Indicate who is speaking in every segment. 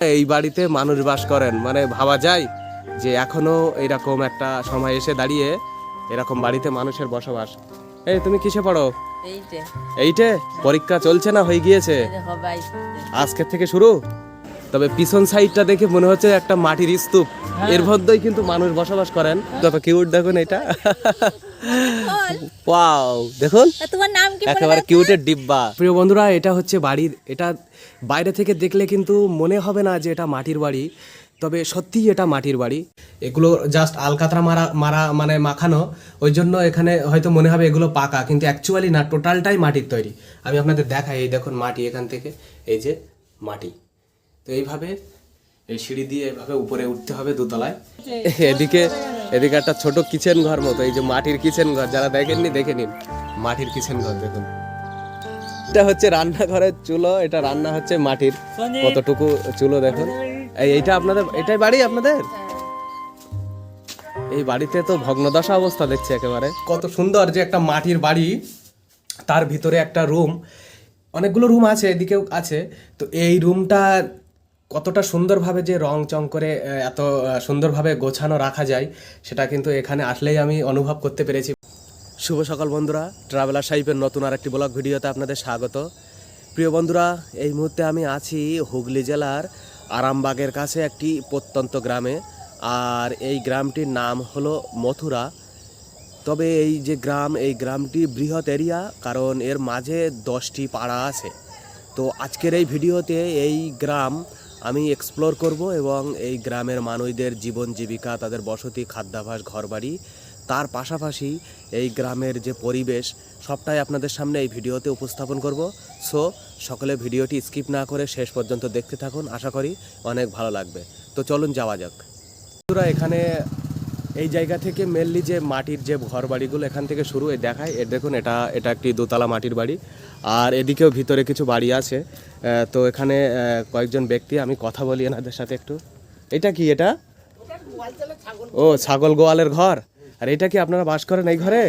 Speaker 1: এই বাড়িতে মানুষ বাস করেন। মানে ভাবা যায় যে এখনও এরকম একটা সময় এসে দাঁড়িয়ে এরকম বাড়িতে মানুষের বসবাস। এই তুমি কিসে পড়ো?
Speaker 2: এইটে
Speaker 1: পরীক্ষা চলছে না? হয়ে গিয়েছে? আজকের থেকে শুরু? তবে পিছন সাইডটা দেখে মনে হচ্ছে একটা মাটির স্তূপ। এর মধ্যেই কিন্তু মানুষ বসবাস করেন। কত কিউট দেখুন এটা। ওয়াও দেখুন।
Speaker 2: তোমার নাম কি
Speaker 1: একেবারে কিউটের ডিব্বা। প্রিয় বন্ধুরা এটা হচ্ছে বাড়ির এটা বাইরে থেকে দেখলে কিন্তু মনে হবে না যে এটা মাটির বাড়ি তবে সত্যিই এটা মাটির বাড়ি। এগুলো জাস্ট আলকাতরা মারা মারা মানে মাখানো। ওই জন্য এখানে হয়তো মনে হবে এগুলো পাকা কিন্তু অ্যাকচুয়ালি না টোটালটাই মাটির তৈরি। আমি আপনাদের দেখাই এই দেখুন মাটি এখান থেকে এই যে মাটি। তো এইভাবে এই সিঁড়ি দিয়ে এভাবে উপরে উঠতে হবে দোতলায়। এদিকে এদিকে একটা ছোট কিচেন ঘর মতো এই যে মাটির কিচেন ঘর যারা দেখেননি দেখে নিন। মাটির কিচেন ঘর দেখুন। এটা হচ্ছে রান্নাঘরের চুলো এটা রান্না হচ্ছে মাটির। কতটুকু চুলো দেখুন। এই এইটা আপনাদের এটাই বাড়ি আপনাদের? এই বাড়িতে তো ভগ্নদশা অবস্থা দেখছি একেবারে। কত সুন্দর যে একটা মাটির বাড়ি তার ভিতরে একটা রুম অনেকগুলো রুম আছে এদিকেও আছে। তো এই রুমটা কতটা সুন্দরভাবে যে রং চং করে এত সুন্দরভাবে গোছানো রাখা যায়, সেটা কিন্তু এখানে আসলেই আমি অনুভব করতে পেরেছি। শুভ সকাল বন্ধুরা ট্রাভেলার সাহিবের নতুন আর একটি ব্লগ ভিডিওতে আপনাদের স্বাগত। প্রিয় বন্ধুরা, এই মুহূর্তে আমি আছি হুগলি জেলার আরামবাগের কাছে একটি প্রত্যন্ত গ্রামে, আর এই গ্রামটির নাম হলো মথুরা। তবে এই যে গ্রাম, এই গ্রামটি বৃহৎ এরিয়া, কারণ এর মাঝে দশটি পাড়া আছে। তো আজকের এই ভিডিওতে এই গ্রাম আমি এক্সপ্লোর করব এবং এই গ্রামের মানুষদের জীবন জীবিকা, তাদের বসতি, খাদ্যাভাস, ঘরবাড়ি, তার পাশাপাশি এই গ্রামের যে পরিবেশ, সবটাই আপনাদের সামনে এই ভিডিওতে উপস্থাপন করব। সো সকলে ভিডিওটি স্কিপ না করে শেষ পর্যন্ত দেখতে থাকুন। আশা করি অনেক ভালো লাগবে। তো চলুন যাওয়া যাক। বন্ধুরা, এখানে এই জায়গা থেকে মেনলি যে মাটির যে ঘর বাড়িগুলো এখান থেকে শুরু এই দেখায়। এর দেখুন এটা এটা একটি দোতলা মাটির বাড়ি। আর এদিকেও ভিতরে কিছু বাড়ি আছে। তো এখানে কয়েকজন ব্যক্তি আমি কথা বলি এনাদের সাথে একটু। এটা কি এটা? ও ছাগল গোয়ালের ঘর। আর এটা কি আপনারা বাস করেন এই ঘরে?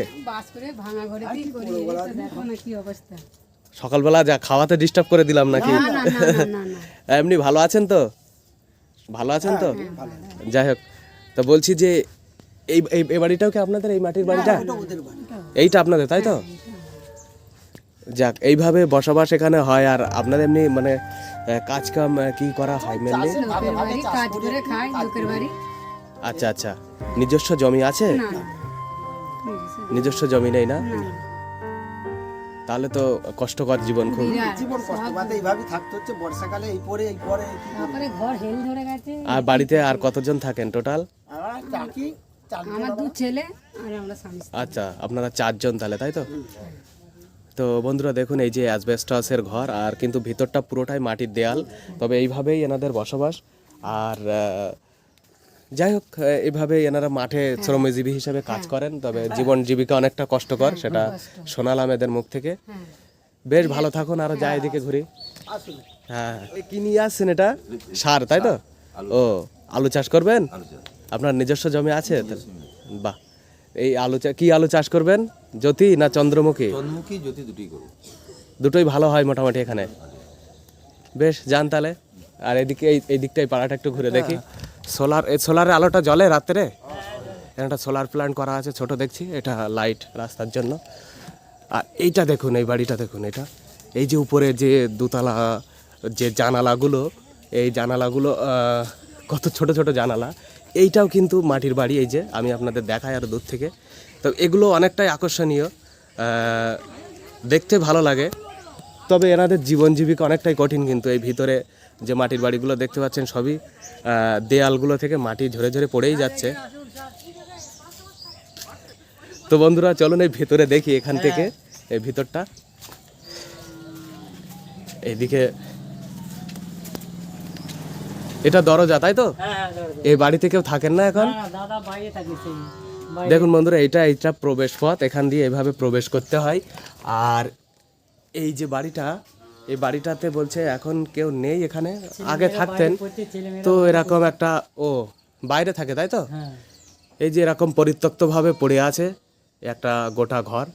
Speaker 1: সকালবেলা যা খাওয়াতে ডিস্টার্ব করে দিলাম নাকি? এমনি ভালো আছেন তো? ভালো আছেন তো? যাই হোক তো বলছি যে এই এই- বাড়িটাও কি আপনাদের? এই মাটির বাড়িটা? এইটা আপনাদের তাই তো? যাক এইভাবে বসবাস এখানে হয় আর আপনাদের এমনি মানে আহ, কাজ কাম কি করা হয় মেনলি আচ্ছা আচ্ছা। নিজস্ব জমি আছে? নিজস্ব জমি নেই না? তাহলে তো কষ্টকর জীবন খুব।
Speaker 3: জীবন কষ্ট এইভাবে থাকতে হচ্ছে বর্ষাকালে এই পরে এই পরে এই কি-
Speaker 4: তারপরে ঘর হেল ধরে গেছে।
Speaker 1: আর বাড়িতে আর কতজন থাকেন টোটাল?
Speaker 3: চার
Speaker 4: আমার দু ছেলে আর আমরা স্বামী স্ত্রী।
Speaker 1: আচ্ছা আপনারা চারজন তাহলে তাই তো? তো বন্ধুরা দেখুন এই যে অ্যাসবেস্টাসের ঘর আর কিন্তু ভিতরটা পুরোটাই মাটির দেয়াল তবে এইভাবেই এনাদের বসবাস। আর যাই হোক আহ, এইভাবে এনারা মাঠে শ্রমজীবী হিসেবে কাজ করেন তবে জীবন জীবিকা অনেকটা কষ্টকর সেটা শোনালাম এদের মুখ থেকে। বেশ ভালো থাকুন আরও যাই এদিকে ঘুরি। হ্যাঁ কি নিয়ে আসছেন এটা? সার তাই তো? ও আলু চাষ করবেন? আপনার নিজস্ব জমি আছে? বাহ। এই আলু কি আলু চাষ করবেন? জ্যোতি না চন্দ্রমুখী?
Speaker 5: চন্দ্রমুখী জ্যোতি দুটি করব।
Speaker 1: দুটোই ভালো হয় মোটামুটি এখানে। বেশ যান তাহলে। আর এদিকে এই এই দিকটাই পাড়াটা একটু ঘুরে দেখি। সোলার এই সোলারের আলোটা জ্বলে রাত্রে? এখানে একটা সোলার প্ল্যান্ট করা আছে ছোট দেখছি। এটা লাইট রাস্তার জন্য। আর এইটা দেখুন এই বাড়িটা দেখুন এটা। এই যে উপরে যে দোতলা যে জানালাগুলো এই জানালাগুলো কত ছোট ছোট জানালা। এইটাও কিন্তু মাটির বাড়ি, এই যে আমি আপনাদের দেখাই আরও দূর থেকে। তো এগুলো অনেকটাই আকর্ষণীয় দেখতে ভালো লাগে। তবে এনাদের জীবন জীবিকা অনেকটাই কঠিন কিন্তু এই ভিতরে যে মাটির বাড়িগুলো দেখতে পাচ্ছেন সবই দেয়ালগুলো থেকে মাটি ঝরে ঝরে পড়েই যাচ্ছে। তো বন্ধুরা, চলুন এই ভিতরে দেখি এখান থেকে, এই ভিতরটা। এইদিকে এটা দরজা তাই তো? এই বাড়িতে কেউ থাকেন না এখন? দেখুন বন্ধুরা এটা এইটা প্রবেশ পথ এখান দিয়ে এভাবে প্রবেশ করতে হয়। আর এই যে বাড়িটা এই বাড়িটাতে বলছে এখন কেউ নেই এখানে আগে থাকতেন। তো এরকম একটা ও বাইরে থাকে তাই তো? এই যে এরকম পরিত্যক্তভাবে পড়ে আছে একটা গোটা ঘর।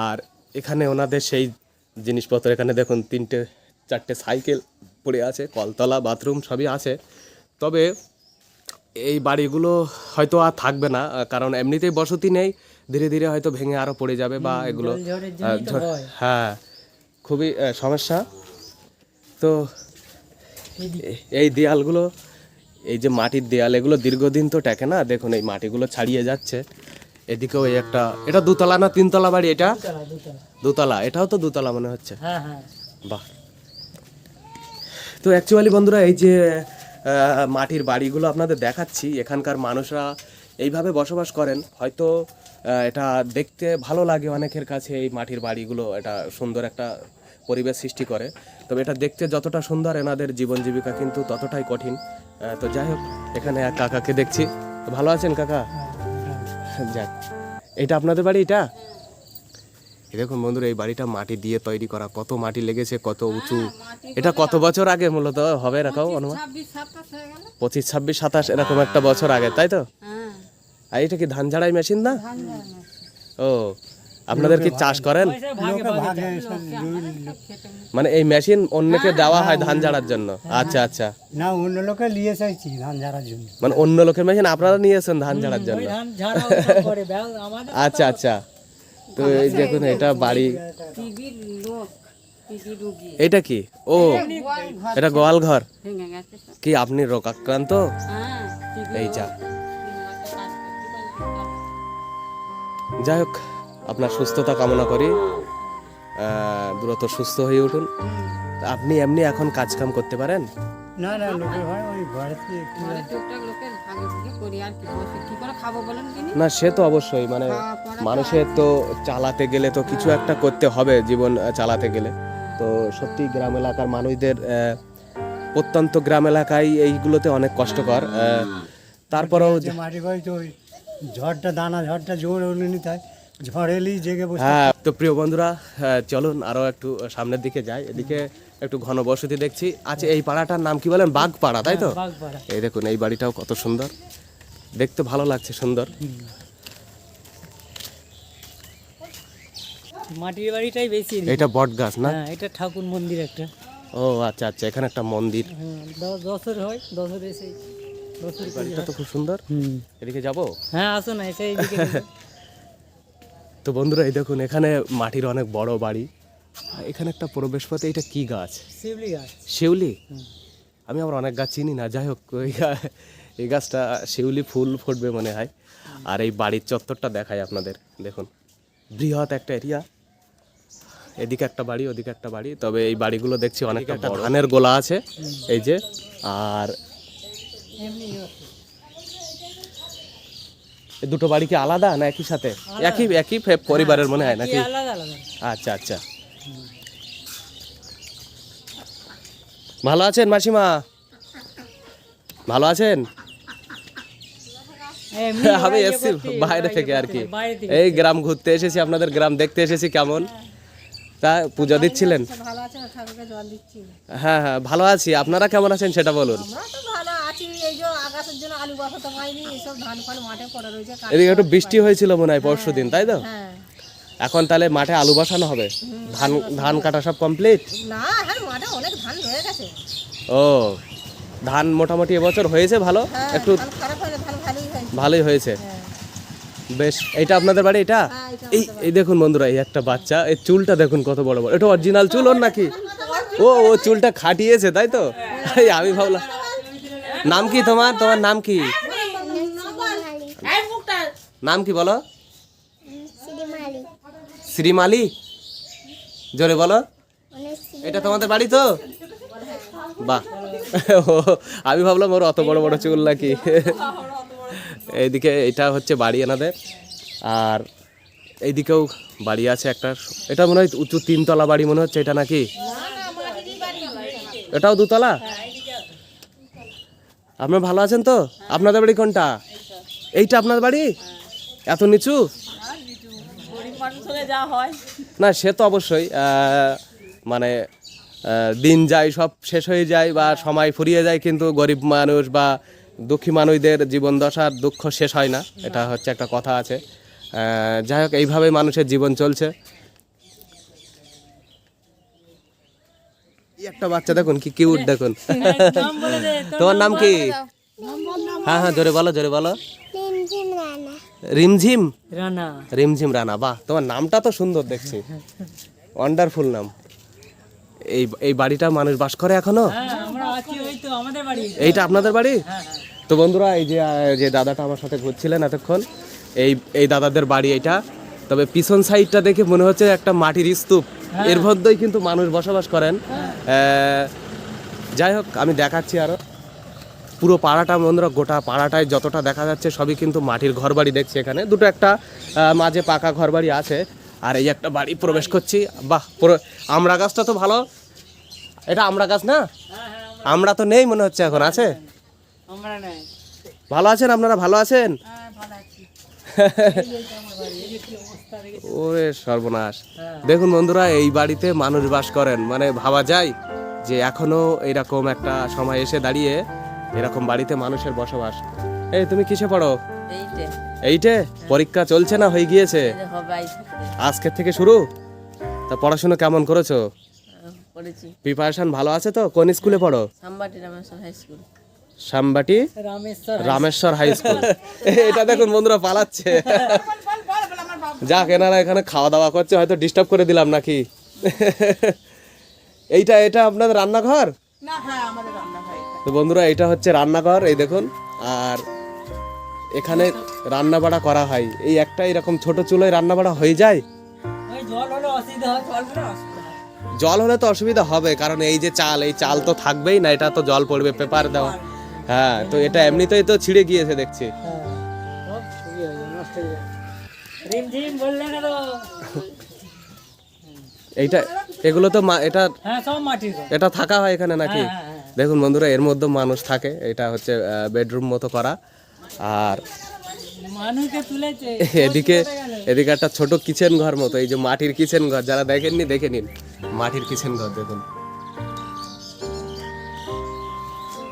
Speaker 1: আর এখানে ওনাদের সেই জিনিসপত্র এখানে দেখুন তিনটে চারটে সাইকেল। পড়ে আছে কলতলা বাথরুম সবই আছে। তবে এই বাড়িগুলো হয়তো আর থাকবে না কারণ এমনিতেই বসতি নেই ধীরে ধীরে হয়তো ভেঙে আরও পড়ে যাবে বা এগুলো হ্যাঁ। খুবই সমস্যা। তো এই দেয়ালগুলো এই যে মাটির দেয়াল এগুলো দীর্ঘদিন তো টেকে না দেখুন এই মাটিগুলো ছাড়িয়ে যাচ্ছে। এদিকেও এই একটা এটা দুতলা না তিনতলা বাড়ি এটা? দোতলা এটাও তো দুতলা মনে হচ্ছে।
Speaker 2: হ্যাঁ হ্যাঁ।
Speaker 1: বাহ। তো অ্যাকচুয়ালি বন্ধুরা এই যে মাটির বাড়িগুলো আপনাদের দেখাচ্ছি এখানকার মানুষরা এইভাবে বসবাস করেন। হয়তো এটা দেখতে ভালো লাগে অনেকের কাছে এই মাটির বাড়িগুলো এটা সুন্দর একটা পরিবেশ সৃষ্টি করে। তবে এটা দেখতে যতটা সুন্দর এনাদের জীবন জীবিকা কিন্তু ততটাই কঠিন। তো যাই হোক এখানে এক কাকাকে দেখছি। তো ভালো আছেন কাকা? যাক এটা আপনাদের বাড়ি এটা? এই দেখুন বন্ধুরা এই বাড়িটা মাটি দিয়ে তৈরি করা। কত মাটি লেগেছে কত উঁচু। এটা কত বছর আগে মূলত হবে এরকম অনুমান?
Speaker 4: হয়ে
Speaker 1: পঁচিশ ছাব্বিশ সাতাশ এরকম একটা বছর আগে তাই তো?
Speaker 4: হ্যাঁ।
Speaker 1: আর এটা কি ধান ঝাড়াই মেশিন না? ও আপনাদের কি চাষ করেন? মানে এই মেশিন অন্যকে দেওয়া হয় ধান ঝাড়ার জন্য? আচ্ছা আচ্ছা।
Speaker 2: না অন্য লোকে নিয়ে চাইছি ধান ঝাড়ার জন্য।
Speaker 1: মানে অন্য লোকের মেশিন আপনারা নিয়েছেন ধান ঝাড়ার জন্য?
Speaker 2: ধান ঝাড়া ওসব করে ব্যাস আমাদের
Speaker 1: আচ্ছা আচ্ছা। তো এই দেখুন এটা বাড়ি
Speaker 4: রুগী।
Speaker 1: এটা কি? ও এটা গোয়াল ঘর। কি আপনি রোগাক্রান্ত
Speaker 4: হ্যাঁ টিভি
Speaker 1: এই যা। যাই হোক আপনার সুস্থতা কামনা করি। দ্রুত সুস্থ হয়ে উঠুন। আপনি এমনি এখন কাজকাম করতে পারেন?
Speaker 2: না না লোকে হয় ওই ঘরেতে একটু
Speaker 4: টুকটাক লোকের ভাগে ভুগে করি আর কি বসে কি করে খাব বলেন কিনি
Speaker 1: না সে তো অবশ্যই মানে মানুষের তো চালাতে গেলে তো কিছু একটা করতে হবে জীবন চালাতে গেলে। তো সত্যি গ্রাম এলাকার মানুষদের আহ, প্রত্যন্ত গ্রাম এলাকায় এইগুলোতে অনেক কষ্টকর তারপরেও
Speaker 2: যে মাটি বাড়ি তো ঝড়টা দানা ঝড়টা জোর নিতে হয় ঝড় এলেই জেগে বসে
Speaker 1: হ্যাঁ তো প্রিয় বন্ধুরা হ্যাঁ, চলুন আরও একটু সামনের দিকে যাই। এদিকে একটু ঘন বসতি দেখছি। আচ্ছা এই পাড়াটার নাম কি বলেন? বাগপাড়া তাই তো? এই দেখুন এই বাড়িটাও কত সুন্দর। দেখতে ভালো লাগছে সুন্দর।
Speaker 2: মাটির বাড়িটাই বেশি
Speaker 1: এটা বট গাছ না?
Speaker 2: হ্যাঁ এটা ঠাকুর মন্দির একটা।
Speaker 1: ও আচ্ছা আচ্ছা এখানে একটা মন্দির।
Speaker 2: হ্যাঁ দশের হয় দশের এসে
Speaker 1: বাড়িটা তো খুব সুন্দর। এদিকে যাব?
Speaker 2: হ্যাঁ আসো না এসে
Speaker 1: তো বন্ধুরা এই দেখুন এখানে মাটির অনেক বড় বাড়ি। এখানে একটা প্রবেশ পথে এটা কি গাছ?
Speaker 2: শিউলি গাছ।
Speaker 1: শিউলি? আমি আবার অনেক গাছ চিনি না যাই হোক এই গাছটা শিউলি ফুল ফুটবে মনে হয়। আর এই বাড়ির চত্বরটা দেখাই আপনাদের দেখুন। বৃহৎ একটা এরিয়া। এদিকে একটা বাড়ি ওদিকে একটা বাড়ি। তবে এই বাড়িগুলো দেখছি অনেক একটা ধানের গোলা আছে এই যে। আর এই দুটো বাড়ি কি আলাদা না একই সাথে? একই একই পরিবারের মনে হয় নাকি?
Speaker 2: আলাদা আলাদা।
Speaker 1: আচ্ছা আচ্ছা। ভালো আছেন মাসিমা? ভালো আছেন? আমি এসেছি বাইরে থেকে আর কি। এই গ্রাম ঘুরতে এসেছি আপনাদের গ্রাম দেখতে এসেছি কেমন? তা পূজা দিচ্ছিলেন? হ্যাঁ হ্যাঁ ভালো আছি। আপনারা কেমন আছেন সেটা বলুন। এদিকে একটু বৃষ্টি হয়েছিল মনে হয় পরশু দিন তাই তো?
Speaker 4: হ্যাঁ।
Speaker 1: এখন তাহলে মাঠে আলু বসানো হবে? ধান ধান কাটা সব কমপ্লিট
Speaker 4: না হ্যাঁ মাঠে অনেক ধান হয়ে গেছে।
Speaker 1: ও ধান মোটামুটি এবছর হয়েছে ভালো?
Speaker 4: হ্যাঁ
Speaker 1: একটু
Speaker 4: ভালোই হয়েছে।
Speaker 1: ভালোই হয়েছে।
Speaker 4: হ্যাঁ।
Speaker 1: বেশ এটা আপনাদের বাড়ি এটা?
Speaker 4: এটা
Speaker 1: এই এই দেখুন বন্ধুরা এই একটা বাচ্চা এই চুলটা দেখুন কত বড় বড়। এটা অরিজিনাল চুল ওর নাকি? ও ও চুলটা খাটিয়েছে তাই তো? এই আমি ভাবলাম নাম কি তোমার? তোমার নাম কি? নাম কি বলো? শ্রীমালি জোরে বলো। এটা তোমাদের বাড়ি তো? বাহ। ও, আমি ভাবলাম ওর অত বড় বড় চুল নাকি। এইদিকে এটা হচ্ছে বাড়ি এনাদের। আর এইদিকেও বাড়ি আছে একটা। এটা মনে হয় উঁচু তিনতলা বাড়ি মনে হচ্ছে এটা নাকি? এটাও দুতলা? আপনার ভালো আছেন তো? আপনাদের বাড়ি কোনটা? এইটা আপনার বাড়ি? এত নিচু? না সে তো অবশ্যই মানে দিন যায় সব শেষ হয়ে যায় বা সময় ফুরিয়ে যায় কিন্তু গরিব মানুষ বা দুঃখী মানুষদের জীবন দশার দুঃখ শেষ হয় না এটা হচ্ছে একটা কথা আছে। যাই হোক এইভাবে মানুষের জীবন চলছে। একটা বাচ্চা দেখুন কি কিউট দেখুন। তোমার নাম কি? হ্যাঁ হ্যাঁ জোরে বলো জোরে বলো। রিমঝিম?
Speaker 2: রানা।
Speaker 1: রিমঝিম রানা বাহ তোমার নামটা তো সুন্দর দেখছি। ওয়ান্ডারফুল নাম। এই এই বাড়িটা মানুষ বাস করে
Speaker 2: এখনও? বাড়ি।
Speaker 1: এইটা আপনাদের বাড়ি? তো বন্ধুরা এই যে যে দাদাটা আমার সাথে ঘুরছিলেন এতক্ষণ এই এই দাদাদের বাড়ি এটা তবে পিছন সাইডটা দেখে মনে হচ্ছে একটা মাটির স্তূপ। এর মধ্যেই কিন্তু মানুষ বসবাস করেন। আহ, যাই হোক আমি দেখাচ্ছি আরও। পুরো পাড়াটা বন্ধুরা গোটা পাড়াটায় যতটা দেখা যাচ্ছে সবই কিন্তু মাটির ঘর বাড়ি দেখছি এখানে। দুটো একটা মাঝে পাকা ঘর বাড়ি আছে। আর এই একটা বাড়ি প্রবেশ করছি। বাহ পুরো আমড়া গাছটা তো ভালো। এটা আমড়া গাছ না? আমরা তো নেই মনে হচ্ছে এখন আছে? ভালো আছেন আপনারা? ভালো আছেন? ওরে সর্বনাশ। দেখুন বন্ধুরা এই বাড়িতে মানুষ বাস করেন। মানে ভাবা যায় যে এখনও এরকম একটা সময় এসে দাঁড়িয়ে এরকম বাড়িতে মানুষের বসবাস। এই তুমি কিসে পড়ো?
Speaker 5: এইটে।
Speaker 1: এইটে? পরীক্ষা চলছে না? হয়ে গিয়েছে? আজকের থেকে শুরু? তা পড়াশোনা কেমন করেছ?
Speaker 5: পড়েছি
Speaker 1: প্রিপারেশন ভালো আছে তো? কোন স্কুলে পড়ো?
Speaker 5: Sambati Rameshwar high school.
Speaker 1: Sambati?
Speaker 2: Rameshwar
Speaker 1: Rameshwar high school. এটা দেখুন বন্ধুরা পালাচ্ছে। যাক এনারা এখানে খাওয়া দাওয়া করছে হয়তো ডিস্টার্ব করে দিলাম নাকি? এইটা এটা আপনাদের রান্নাঘর?
Speaker 4: না হ্যাঁ আমাদের রান্না
Speaker 1: তো বন্ধুরা এটা হচ্ছে রান্নাঘর এই দেখুন। আর এখানে রান্না বাড়া করা হয়। এই একটা এরকম ছোট চুলোয় রান্না বাড়া হয়ে যায়?
Speaker 2: জল হলে
Speaker 1: তো অসুবিধা হবে কারণ এই যে চাল এই চাল তো থাকবেই না এটা তো জল পড়বে পেপার দেওয়া। হ্যাঁ তো এটা এমনিতেই তো ছিঁড়ে গিয়েছে দেখছি। এইটা এগুলো তো এটা
Speaker 2: হ্যাঁ
Speaker 1: এটা থাকা হয় এখানে নাকি?
Speaker 2: হ্যাঁ, হ্যাঁ,
Speaker 1: দেখুন বন্ধুরা এর মধ্যে মানুষ থাকে এটা হচ্ছে বেডরুম মতো করা। আর এদিকে এদিকে একটা ছোট কিচেন ঘর মতো এই যে মাটির কিচেন ঘর যারা দেখেননি দেখে নিন। মাটির কিচেন ঘর দেখুন।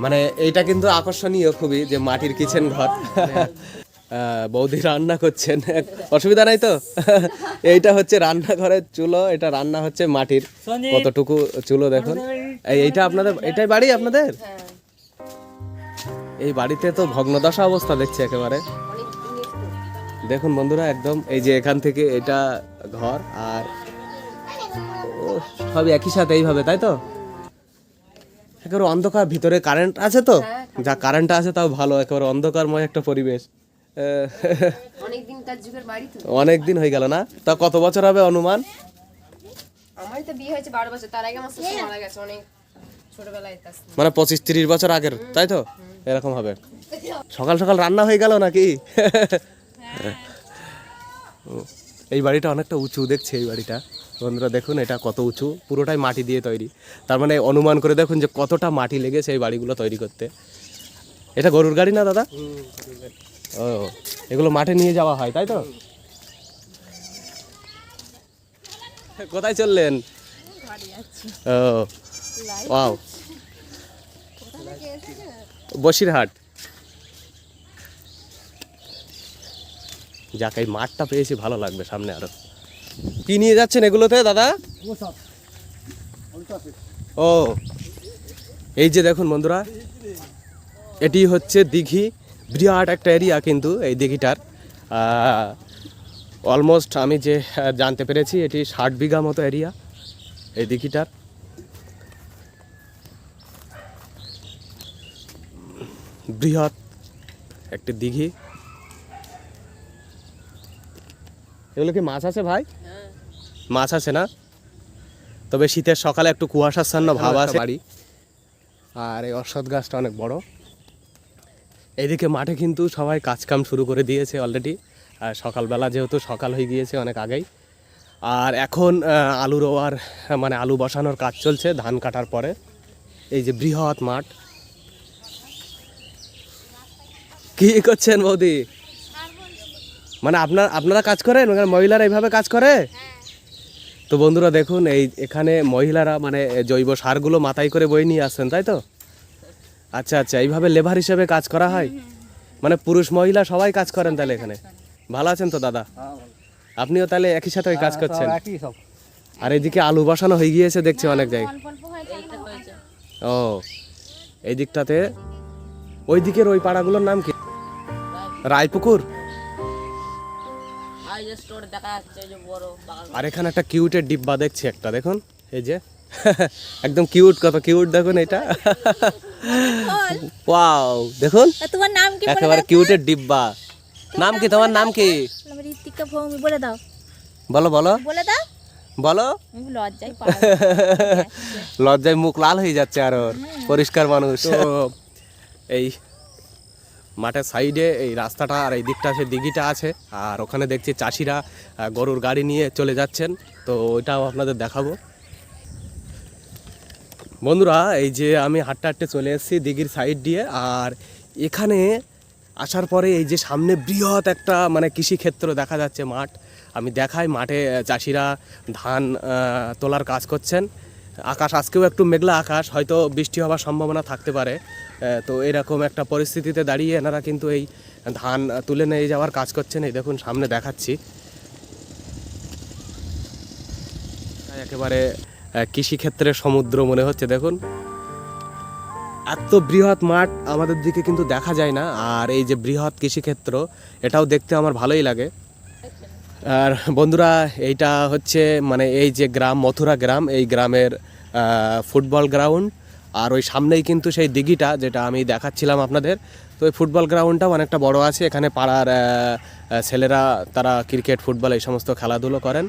Speaker 1: মানে এইটা কিন্তু আকর্ষণীয় খুবই যে মাটির কিচেন ঘর। আহ, বৌদি রান্না করছেন। অসুবিধা নাই তো? এইটা হচ্ছে রান্নাঘরের চুলো এটা রান্না হচ্ছে মাটির। কতটুকু চুলো দেখুন। এই এইটা আপনাদের এটাই বাড়ি আপনাদের? এই বাড়িতে তো ভগ্নদশা অবস্থা দেখছি একেবারে। দেখুন বন্ধুরা একদম এই যে এখান থেকে এটা ঘর আর সব একই সাথে এইভাবে তাই তো? একেবারে অন্ধকার ভিতরে কারেন্ট আছে তো? যা কারেন্ট আছে তাও ভালো একেবারে অন্ধকারময় একটা পরিবেশ।
Speaker 5: অনেক দিনকার যুগের বাড়ি তো।
Speaker 1: অনেক দিন হয়ে গেল না? তা কত বছর হবে অনুমান?
Speaker 5: আমারই তো বিয়ে হয়েছে বারো বছর তার আগে আমার শ্বশুর মারা গেছে অনেক ছোটবেলায়
Speaker 1: মানে পঁচিশ তিরিশ বছর আগের তাই তো? এরকম হবে। সকাল সকাল রান্না হয়ে গেল নাকি? এই বাড়িটা অনেকটা উঁচু দেখছি এই বাড়িটা। বন্ধুরা দেখুন এটা কত উঁচু পুরোটাই মাটি দিয়ে তৈরি। তার মানে অনুমান করে দেখুন যে কতটা মাটি লেগেছে এই বাড়িগুলো তৈরি করতে। এটা গরুর গাড়ি না দাদা? ও, এগুলো মাঠে নিয়ে যাওয়া হয়, তাই তো? কোথায় চললেন? ও, ওয়াও। বসিরহাট। যাক, এই মাঠটা পেয়েছি, ভালো লাগবে সামনে আরও। কি নিয়ে যাচ্ছেন এগুলোতে, দাদা? ও, এই যে দেখুন বন্ধুরা, এটি হচ্ছে দিঘি। বিরাট একটা এরিয়া কিন্তু এই দিঘিটার। অলমোস্ট আমি যে জানতে পেরেছি এটি ষাট বিঘা মতো এরিয়া এই দিঘিটার। বৃহৎ একটি দিঘি। এগুলো কি মাছ আছে ভাই? মাছ আছে না? তবে শীতের সকালে একটু কুয়াশাচ্ছন্ন ভাব আছে। বাড়ি। আর এই অশ্বত্থ গাছটা অনেক বড়। এদিকে মাঠে কিন্তু সবাই কাজকাম শুরু করে দিয়েছে অলরেডি আর সকালবেলা যেহেতু সকাল হয়ে গিয়েছে অনেক আগেই। আর এখন আলু রোয়ার মানে আলু বসানোর কাজ চলছে ধান কাটার পরে। এই যে বৃহৎ মাঠ। কি করছেন বৌদি? মানে আপনার, আপনারা কাজ করেন? মানে মহিলারা এইভাবে কাজ করে? তো বন্ধুরা দেখুন, এই এখানে মহিলারা মানে জৈব সারগুলো মাথায় করে বই নিয়ে আসছেন, তাই তো? আচ্ছা আচ্ছা এইভাবে লেবার হিসেবে কাজ করা হয়? মানে পুরুষ মহিলা সবাই কাজ করেন তাহলে এখানে? ভালো আছেন তো দাদা? আপনিও তাহলে একই সাথে কাজ করছেন? আর এদিকে আলু বসানো হয়ে গিয়েছে দেখছি অনেক জায়গায়। ও এই দিকটাতে ওই দিকের ওই পাড়াগুলোর নাম কি? রায়পুকুর?
Speaker 6: আর
Speaker 1: এখানে একটা কিউটের ডিব্বা দেখছি একটা দেখুন এই যে। একদম কিউট কত কিউট দেখুন এটা। ওয়াও দেখুন।
Speaker 4: তোমার নাম কি
Speaker 1: একেবারে কিউটের ডিব্বা। নাম কি তোমার নাম কি?
Speaker 4: ঋতিকা ভৌমি বলে দাও।
Speaker 1: বলো বলো।
Speaker 4: বলে দাও।
Speaker 1: বলো।
Speaker 4: লজ্জায়
Speaker 1: লজ্জায় মুখ লাল হয়ে যাচ্ছে আর ওর। পরিষ্কার মানুষ। তো এই মাঠের সাইডে এই রাস্তাটা আর এই দিকটা সে দিঘিটা আছে। আর ওখানে দেখছি চাষিরা গরুর গাড়ি নিয়ে চলে যাচ্ছেন। তো ওইটাও আপনাদের দেখাবো। বন্ধুরা, এই যে আমি হাঁটতে হাঁটতে চলে এসেছি দিঘির সাইড দিয়ে, আর এখানে আসার পরে এই যে সামনে বৃহৎ একটা মানে কৃষিক্ষেত্র দেখা যাচ্ছে মাঠ। আমি দেখাই মাঠে চাষিরা ধান তোলার কাজ করছেন। আকাশ, আজকেও একটু মেঘলা আকাশ, হয়তো বৃষ্টি হওয়ার সম্ভাবনা থাকতে পারে। তো এরকম একটা পরিস্থিতিতে দাঁড়িয়ে এনারা কিন্তু এই ধান তুলে নিয়ে যাওয়ার কাজ করছেন। এই দেখুন, সামনে দেখাচ্ছি। একেবারে আহ, কৃষিক্ষেত্রের সমুদ্র মনে হচ্ছে দেখুন। এত বৃহৎ মাঠ আমাদের দিকে কিন্তু দেখা যায় না আর এই যে বৃহৎ কৃষিক্ষেত্র এটাও দেখতে আমার ভালোই লাগে। আর বন্ধুরা এইটা হচ্ছে মানে এই যে গ্রাম মথুরা গ্রাম এই গ্রামের ফুটবল গ্রাউন্ড। আর ওই সামনেই কিন্তু সেই দিঘিটা যেটা আমি দেখাচ্ছিলাম আপনাদের। তো ওই ফুটবল গ্রাউন্ডটাও অনেকটা বড় আছে এখানে পাড়ার ছেলেরা তারা ক্রিকেট ফুটবল এই সমস্ত খেলাধুলো করেন।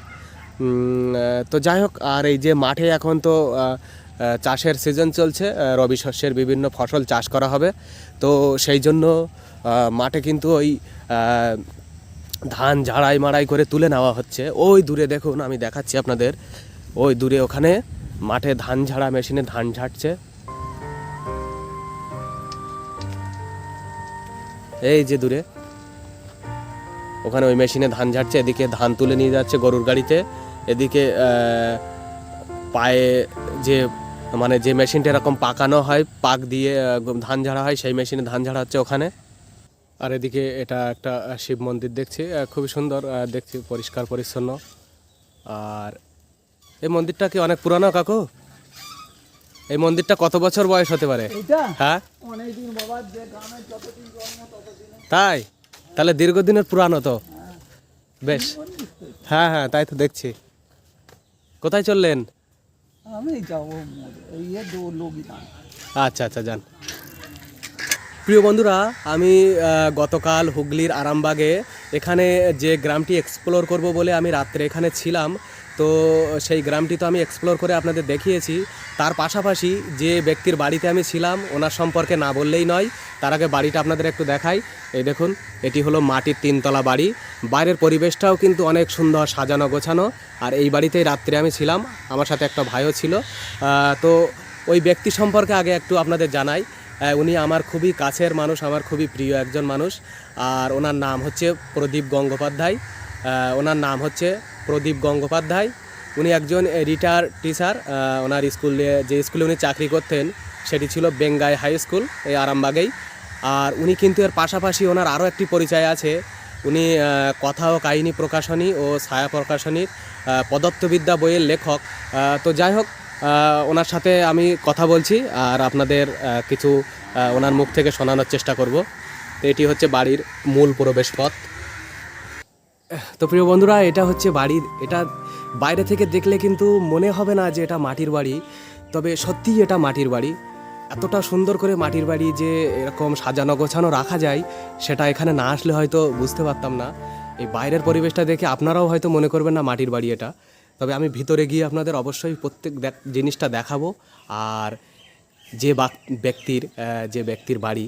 Speaker 1: তো যাই হোক, আর এই যে মাঠে এখন তো চাষের সিজন চলছে রবি শস্যের বিভিন্ন ফসল চাষ করা হবে। তো সেই জন্য মাঠে কিন্তু ওই ধান ঝাড়াই মাড়াই করে তুলে নেওয়া হচ্ছে। ওই দূরে দেখুন, আমি দেখাচ্ছি আপনাদের। ওই দূরে ওখানে মাঠে ধান ঝাড়া মেশিনে ধান ঝাড়ছে। এই যে দূরে, ওখানে ওই মেশিনে ধান ঝাড়ছে, এদিকে ধান তুলে নিয়ে যাচ্ছে গরুর গাড়িতে। এদিকে পায়ে যে মানে যে মেশিনটা এরকম পাকানো হয় পাক দিয়ে ধান ঝাড়া হয় সেই মেশিনে ধান ঝাড়া হচ্ছে ওখানে। আর এদিকে এটা একটা শিব মন্দির দেখছি খুবই সুন্দর দেখছি পরিষ্কার পরিচ্ছন্ন। আর এই মন্দিরটা কি অনেক পুরানো কাকু? এই মন্দিরটা কত বছর বয়স হতে পারে? হ্যাঁ? তাই? তাহলে দীর্ঘদিনের পুরানো তো? বেশ। হ্যাঁ হ্যাঁ তাই তো দেখছি। কোথায় চললেন?
Speaker 3: আমি যাব
Speaker 1: আচ্ছা আচ্ছা যান। প্রিয় বন্ধুরা আমি গতকাল হুগলির আরামবাগে এখানে যে গ্রামটি এক্সপ্লোর করব বলে আমি রাত্রে এখানে ছিলাম তো সেই গ্রামটি তো আমি এক্সপ্লোর করে আপনাদের দেখিয়েছি। তার পাশাপাশি যে ব্যক্তির বাড়িতে আমি ছিলাম, ওনার সম্পর্কে না বললেই নয়, তার আগে বাড়িটা আপনাদের একটু দেখাই। এই দেখুন, এটি হলো মাটির তিনতলা বাড়ি। বাইরের পরিবেশটাও কিন্তু অনেক সুন্দর সাজানো গোছানো। আর এই বাড়িতেই রাত্রে আমি ছিলাম, আমার সাথে একটা ভাইও ছিল। তো ওই ব্যক্তি সম্পর্কে আগে একটু আপনাদের জানাই। উনি আমার খুবই কাছের মানুষ, আমার খুবই প্রিয় একজন মানুষ। আর ওনার নাম হচ্ছে প্রদীপ গঙ্গোপাধ্যায়। ওনার নাম হচ্ছে প্রদীপ গঙ্গোপাধ্যায়। উনি একজন রিটায়ার টিচার ওনার স্কুলে যে স্কুলে উনি চাকরি করতেন, সেটি ছিল বেঙ্গাই হাই স্কুল, এই আরামবাগেই। আর উনি কিন্তু এর পাশাপাশি ওনার আরও একটি পরিচয় আছে। উনি কথা ও কাহিনী প্রকাশনী ও ছায়া প্রকাশনীর পদার্থবিদ্যা বইয়ের লেখক। তো যাই হোক ওনার সাথে আমি কথা বলছি আর আপনাদের কিছু ওনার মুখ থেকে শোনানোর চেষ্টা করব। তো এটি হচ্ছে বাড়ির মূল প্রবেশ পথ তো প্রিয় বন্ধুরা, এটা হচ্ছে বাড়ির এটা বাইরে থেকে দেখলে কিন্তু মনে হবে না যে এটা মাটির বাড়ি, তবে সত্যিই এটা মাটির বাড়ি। এতটা সুন্দর করে মাটির বাড়ি যে এরকম সাজানো গোছানো রাখা যায়, সেটা এখানে না আসলে হয়তো বুঝতে পারতাম না। এই বাইরের পরিবেশটা দেখে আপনারাও হয়তো মনে করবেন না মাটির বাড়ি এটা। তবে আমি ভিতরে গিয়ে আপনাদের অবশ্যই প্রত্যেক জিনিসটা দেখাবো। আর যে ব্যক্তির যে ব্যক্তির বাড়ি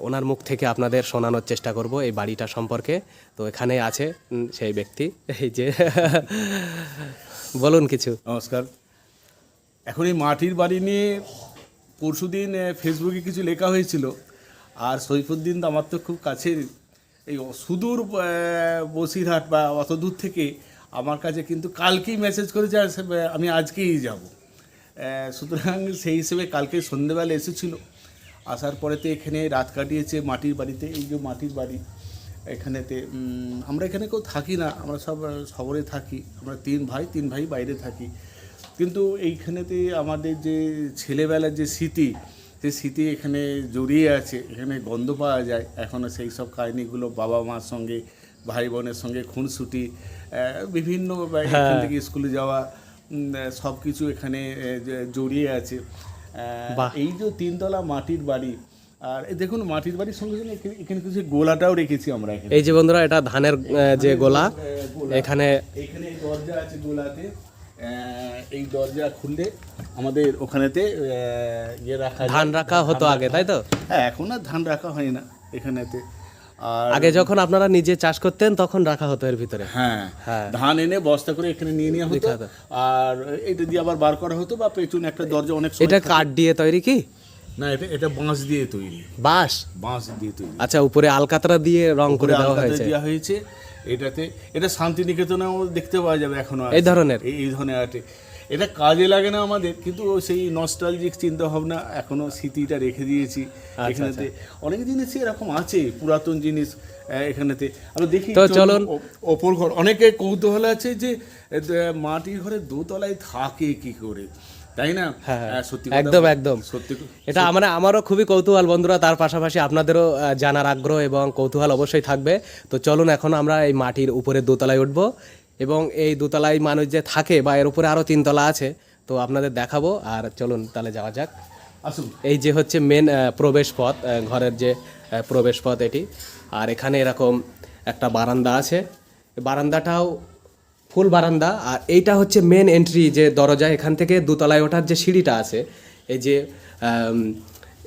Speaker 1: ওনার মুখ থেকে আপনাদের শোনানোর চেষ্টা করব এই বাড়িটা সম্পর্কে। তো এখানে আছে সেই ব্যক্তি। এই যে বলুন কিছু।
Speaker 7: নমস্কার। এখন এই মাটির বাড়ি নিয়ে পরশুদিন আহ, ফেসবুকে কিছু লেখা হয়েছিল। আর সৈফুদ্দিন তো আমার তো খুব কাছের। এই সুদূর বসিরহাট বা অত দূর থেকে আমার কাছে কিন্তু কালকেই মেসেজ করেছে আমি আজকেই যাব। সুতরাং সেই হিসেবে কালকে সন্ধেবেলা এসেছিল। আসার পরেতে এখানে রাত কাটিয়েছে মাটির বাড়িতে এই যে মাটির বাড়ি এখানেতে আমরা এখানে কেউ থাকি না আমরা সব শহরে থাকি আমরা তিন ভাই তিন ভাই বাইরে থাকি। কিন্তু এইখানেতে আমাদের যে ছেলেবেলার যে স্মৃতি সেই স্মৃতি এখানে জড়িয়ে আছে এখানে গন্ধ পাওয়া যায়। এখনও সেই সব কাহিনিগুলো বাবা মার সঙ্গে ভাই বোনের সঙ্গে খুনসুটি বিভিন্ন এখান থেকে স্কুলে যাওয়া সব কিছু এখানে জড়িয়ে আছে। এই যে তিনতলা মাটির বাড়ি আর দেখুন মাটির বাড়ির সঙ্গে সঙ্গে এখানে- কিছু গোলাটাও রেখেছি আমরা
Speaker 1: এই যে বন্ধুরা এটা ধানের যে গোলা এখানে
Speaker 7: এখানে দরজা আছে গোলাতে। এই দরজা খুললে আমাদের ওখানেতে ইয়ে রাখা
Speaker 1: ধান রাখা হতো আগে তাই তো?
Speaker 7: হ্যাঁ এখন আর ধান রাখা হয় না এখানেতে।
Speaker 1: আগে যখন আপনারা নিজে চাষ করতেন তখন রাখা হতো এর ভিতরে।
Speaker 7: হ্যাঁ
Speaker 1: হ্যাঁ।
Speaker 7: ধান এনে বস্তা করে এখানে নিয়ে নেওয়া হতো। আর এটা দিয়ে আবার বার করা হতো বা পেছনে একটা দরজা অনেক
Speaker 1: এটা কাঠ দিয়ে তৈরি কি?
Speaker 7: না এটা এটা বাঁশ দিয়ে তৈরি।
Speaker 1: বাঁশ?
Speaker 7: বাঁশ দিয়ে তৈরি।
Speaker 1: আচ্ছা উপরে আলকাতরা দিয়ে রং করে দেওয়া হয়েছে।
Speaker 7: দেওয়া হয়েছে। এটাতে এটা শান্তিনিকেতনেও দেখতে পাওয়া যাবে এখনও
Speaker 1: এই ধরনের?
Speaker 7: এই এই ধরনের আর্টে এটা কাজে লাগে না আমাদের কিন্তু সেই নস্টালজিক চিন্তা ভাবনা এখনও স্মৃতিটা রেখে দিয়েছি
Speaker 1: আচ্ছা,
Speaker 7: এখানেতে। অনেক জিনিসই এরকম আছে পুরাতন জিনিস এখানেতে। আমরা দেখি
Speaker 1: তো
Speaker 7: চলুন। ওপর ঘর। অনেকে কৌতূহল আছে যে মাটির ঘরে দোতলায় থাকে কি করে? তাই না?
Speaker 1: হ্যাঁ,
Speaker 7: আহ, সত্যি
Speaker 1: একদম একদম।
Speaker 7: সত্যি
Speaker 1: এটা আমরা আমারও খুবই কৌতূহল বন্ধুরা। তার পাশাপাশি আপনাদেরও জানার আগ্রহ এবং কৌতূহল অবশ্যই থাকবে। তো চলুন এখন আমরা এই মাটির উপরে দোতলায় উঠবো। এবং এই দোতলায় মানুষ যে থাকে বা এর উপরে আরও তিনতলা আছে তো আপনাদের দেখাবো। আর চলুন তাহলে যাওয়া যাক।
Speaker 7: আসুন।
Speaker 1: এই যে হচ্ছে মেন প্রবেশ পথ ঘরের যে প্রবেশ পথ এটি। আর এখানে এরকম একটা বারান্দা আছে। বারান্দাটাও ফুল বারান্দা। আর এইটা হচ্ছে মেন এন্ট্রি যে দরজা এখান থেকে দোতলায় ওঠার যে সিঁড়িটা আছে এই যে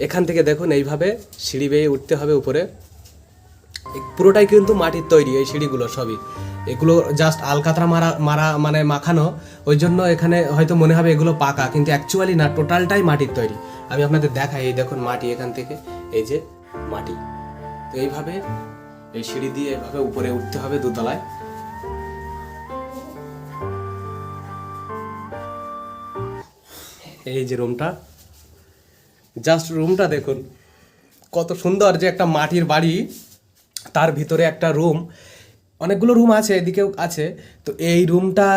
Speaker 1: এখান থেকে দেখুন এইভাবে সিঁড়ি বেয়ে উঠতে হবে উপরে। পুরোটাই কিন্তু মাটির তৈরি, এই সিঁড়িগুলো সবই। এগুলো জাস্ট আলকাতরা মারা মারা মানে মাখানো, ওই জন্য এখানে হয়তো মনে হবে এগুলো পাকা, কিন্তু অ্যাকচুয়ালি না টোটালটাই মাটির তৈরি। আমি আপনাদের দেখাই, এই দেখুন মাটি এখান থেকে, এই যে মাটি। তো এইভাবে এই সিঁড়ি দিয়ে এভাবে উপরে উঠতে হবে দোতলায়। এই যে রুমটা জাস্ট রুমটা দেখুন, কত সুন্দর যে একটা মাটির বাড়ি। তার ভিতরে একটা রুম অনেকগুলো রুম আছে এদিকেও আছে। তো এই রুমটা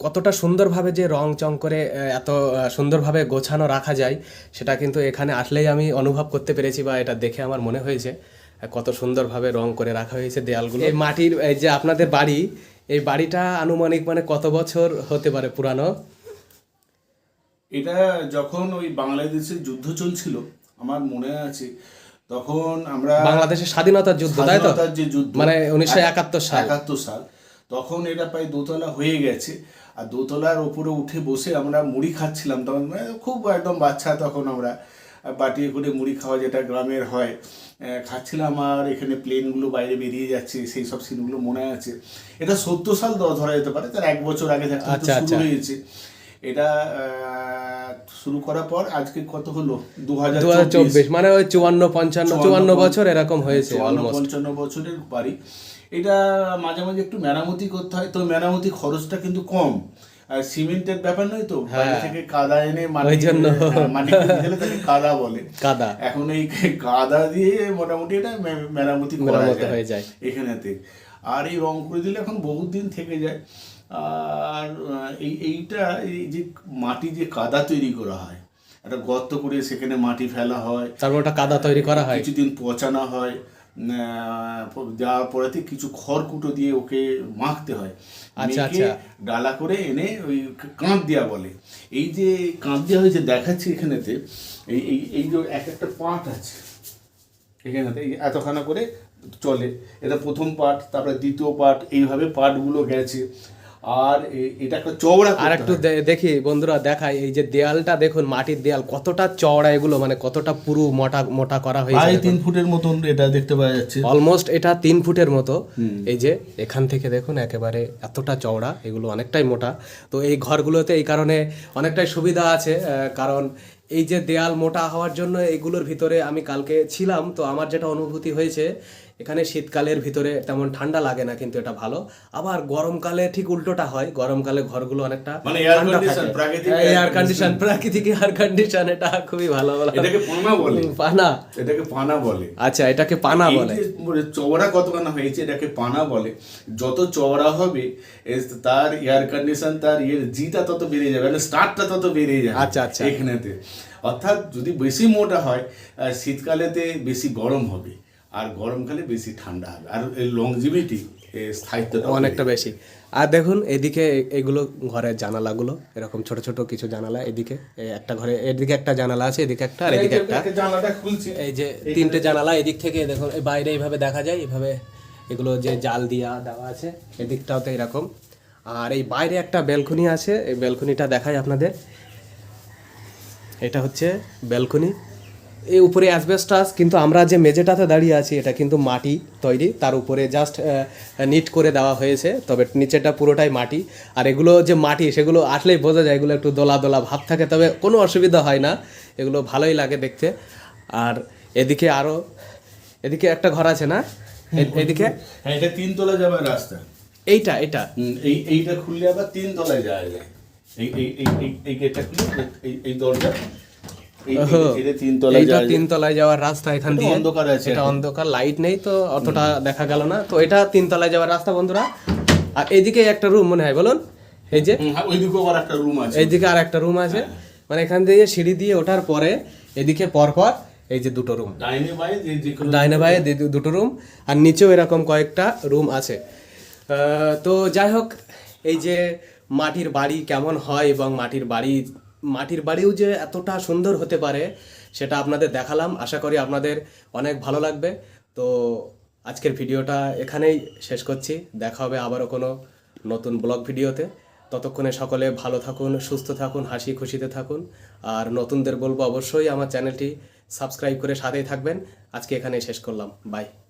Speaker 1: কতটা সুন্দরভাবে যে রং চং করে এত সুন্দরভাবে গোছানো রাখা যায় সেটা কিন্তু এখানে আসলেই আমি অনুভব করতে পেরেছি বা এটা দেখে আমার মনে হয়েছে কত সুন্দরভাবে রং করে রাখা হয়েছে দেয়ালগুলো। এই মাটির এই যে আপনাদের বাড়ি এই বাড়িটা আনুমানিক মানে কত বছর হতে পারে পুরানো?
Speaker 7: এটা যখন ওই বাংলাদেশের যুদ্ধ চলছিল আমার মনে আছে তখন আমরা
Speaker 1: বাংলাদেশের স্বাধীনতার যুদ্ধ তাই তো?
Speaker 7: যে যুদ্ধ
Speaker 1: মানে 1971 সাল।
Speaker 7: একাত্তর সাল। তখন এটা প্রায় দোতলা হয়ে গেছে। আর দোতলার ওপরে উঠে বসে আমরা মুড়ি খাচ্ছিলাম। তখন মানে খুব একদম বাচ্চা তখন আমরা বাটিয়ে করে মুড়ি খাওয়া যেটা গ্রামের হয় খাচ্ছিলাম আর এখানে প্লেনগুলো বাইরে বেরিয়ে যাচ্ছে সেই সব সিনগুলো মনে আছে। এটা সত্তর সাল ধরা যেতে পারে তার এক বছর আগে থেকে
Speaker 1: আচ্ছা,
Speaker 7: শুরু
Speaker 1: আচ্ছা।
Speaker 7: হয়েছে। এটা শুরু করার পর আজকে কত হলো? দু
Speaker 1: হাজার চব্বিশ। মানে ওই চুয়ান্ন পঞ্চান্ন চুয়ান্ন বছর এরকম হয়েছে
Speaker 7: পঞ্চান্ন বছরের বাড়ি। এটা মাঝে মাঝে একটু মেরামতি করতে হয় তো মেরামতি খরচটা কিন্তু কম। আর সিমেন্টের ব্যাপার নয় তো বাইরে থেকে কাদা এনে মাটি
Speaker 1: হ্যাঁ। জন্য।
Speaker 7: হ্যাঁ, মাটি দিলে তাকে কাদা বলে।
Speaker 1: কাদা।
Speaker 7: এখন এই কাদা দিয়ে মোটামুটি এটা মেরামতি করা
Speaker 1: হয়ে যায়।
Speaker 7: এখানেতে। আর এই রং করে দিলে এখন বহুত দিন থেকে যায়। আর এই এইটা এই যে মাটি যে কাদা তৈরি করা হয় একটা গর্ত করে সেখানে মাটি ফেলা হয়।
Speaker 1: তারপর ওটা কাদা তৈরি করা হয়।
Speaker 7: কিছুদিন পচানো হয় যাওয়ার পরেতে কিছু খড়কুটো দিয়ে ওকে মাখতে হয়।
Speaker 1: আচ্ছা,
Speaker 7: মেখে
Speaker 1: আচ্ছা।
Speaker 7: ডালা করে এনে ওই কাঁধ দেওয়া বলে। এই যে কাঁধ দেওয়া হয়েছে দেখাচ্ছি এখানেতে এই এই এই যে এক একটা পাট আছে এখানেতে এতখানা করে চলে। এটা প্রথম পার্ট তারপরে দ্বিতীয় পার্ট এইভাবে পার্টগুলো গেছে। আর এটা একটা চওড়া
Speaker 1: আর একটু দেখি বন্ধুরা দেখাই এই যে দেয়ালটা দেখুন মাটির দেয়াল কতটা চওড়া এগুলো মানে কতটা পুরু মোটা মোটা করা হয়েছে
Speaker 7: প্রায় তিন ফুটের মতন এটা দেখতে পাওয়া যাচ্ছে।
Speaker 1: অলমোস্ট এটা তিন ফুটের মতো। এই যে এখান থেকে দেখুন একেবারে এতটা চওড়া এগুলো অনেকটাই মোটা। তো এই ঘরগুলোতে এই কারণে অনেকটাই সুবিধা আছে কারণ এই যে দেয়াল মোটা হওয়ার জন্য এগুলোর ভিতরে আমি কালকে ছিলাম তো আমার যেটা অনুভূতি হয়েছে এখানে শীতকালের ভিতরে তেমন ঠান্ডা লাগে না কিন্তু এটা ভালো। আবার গরমকালে ঠিক উল্টোটা হয় গরমকালে ঘরগুলো অনেকটা
Speaker 7: মানে
Speaker 1: হ্যাঁ, এয়ার কন্ডিশন প্রাকৃতিক এয়ার কন্ডিশন এটা খুবই ভালো বলা।
Speaker 7: এটাকে পানা বলে।
Speaker 1: পানা।
Speaker 7: এটাকে পানা বলে।
Speaker 1: আচ্ছা এটাকে পানা বলে।
Speaker 7: মানে চওড়া কতখানা হয়েছে এটাকে পানা বলে। যত চওড়া হবে তার এয়ার কন্ডিশন তার ইয়ের জিটা তত বেড়ে যাবে মানে স্টার্টটা তত বেড়ে যাবে
Speaker 1: আচ্ছা, আচ্ছা।
Speaker 7: এখানেতে। অর্থাৎ যদি বেশি মোটা হয় শীতকালেতে বেশি গরম হবে। আর গরমকালে বেশি ঠান্ডা হবে। আর এর লংজিভিটি স্থায়িত্বটা
Speaker 1: অনেকটা বেশি। আর দেখুন এদিকে এগুলো ঘরের জানালাগুলো এরকম ছোট ছোট কিছু জানালা এদিকে একটা ঘরে এদিকে একটা জানালা আছে এদিকে একটা আর এদিকে একটা।
Speaker 7: জানলাটা খুলছি।
Speaker 1: এই যে তিনটে জানালা এদিক থেকে দেখুন এই বাইরে এইভাবে দেখা যায় এইভাবে এগুলো যে জাল দিয়া দেওয়া আছে এদিকটাতে এরকম। আর এই বাইরে একটা ব্যালকনি আছে এই ব্যালকনিটা দেখাই আপনাদের। এটা হচ্ছে ব্যালকনি। এই উপরে অ্যাসবেস্টাস কিন্তু আমরা যে মেঝেটাতে দাঁড়িয়ে আছি এটা কিন্তু মাটি তৈরি। তার উপরে জাস্ট নিট করে দেওয়া হয়েছে তবে নিচেটা পুরোটাই মাটি। আর এগুলো যে মাটি সেগুলো আসলেই বোঝা যায় এগুলো একটু দোলা দোলা ভাব থাকে তবে কোনো অসুবিধা হয় না। এগুলো ভালোই লাগে দেখতে। আর এদিকে আরও এদিকে একটা ঘর আছে না? এদিকে?
Speaker 7: হ্যাঁ এটা তিন তলা যাবে রাস্তা।
Speaker 1: এইটা এটা
Speaker 7: এই এইটা খুললে আবার তিন তলায় যাওয়া যায়। এই এই এই এই- এই গেটটা খুলে এই এই দরজা।
Speaker 1: এইটা
Speaker 7: যাওয়া যায়
Speaker 1: তিন তলায় যাওয়ার রাস্তা এখান দিয়ে।
Speaker 7: অন্ধকার আছে।
Speaker 1: এটা অন্ধকার লাইট নেই তো অতটা দেখা গেল না। তো এটা তিন তলায় যাওয়ার রাস্তা বন্ধুরা। আর এইদিকে একটা রুম মনে হয় বলুন। এই যে
Speaker 7: হ্যাঁ, ওইদিকে আবার একটা রুম আছে।
Speaker 1: এইদিকে আর একটা রুম আছে। মানে এখান থেকে সিঁড়ি দিয়ে ওঠার পরে এদিকে পরপর এই যে দুটো রুম
Speaker 7: ডাইনে
Speaker 1: দুটো রুম আর নিচেও এরকম কয়েকটা রুম আছে। আহ, তো যাই হোক এই যে মাটির বাড়ি কেমন হয় এবং মাটির বাড়ি মাটির বাড়িও যে এতটা সুন্দর হতে পারে, সেটা আপনাদের দেখালাম। আশা করি আপনাদের অনেক ভালো লাগবে। তো আজকের ভিডিওটা এখানেই শেষ করছি। দেখা হবে আবারও কোনো নতুন ব্লগ ভিডিওতে। ততক্ষণে সকলে ভালো থাকুন, সুস্থ থাকুন, হাসি খুশিতে থাকুন। আর নতুনদের বলব অবশ্যই আমার চ্যানেলটি সাবস্ক্রাইব করে সাথেই থাকবেন। আজকে এখানেই শেষ করলাম। বাই।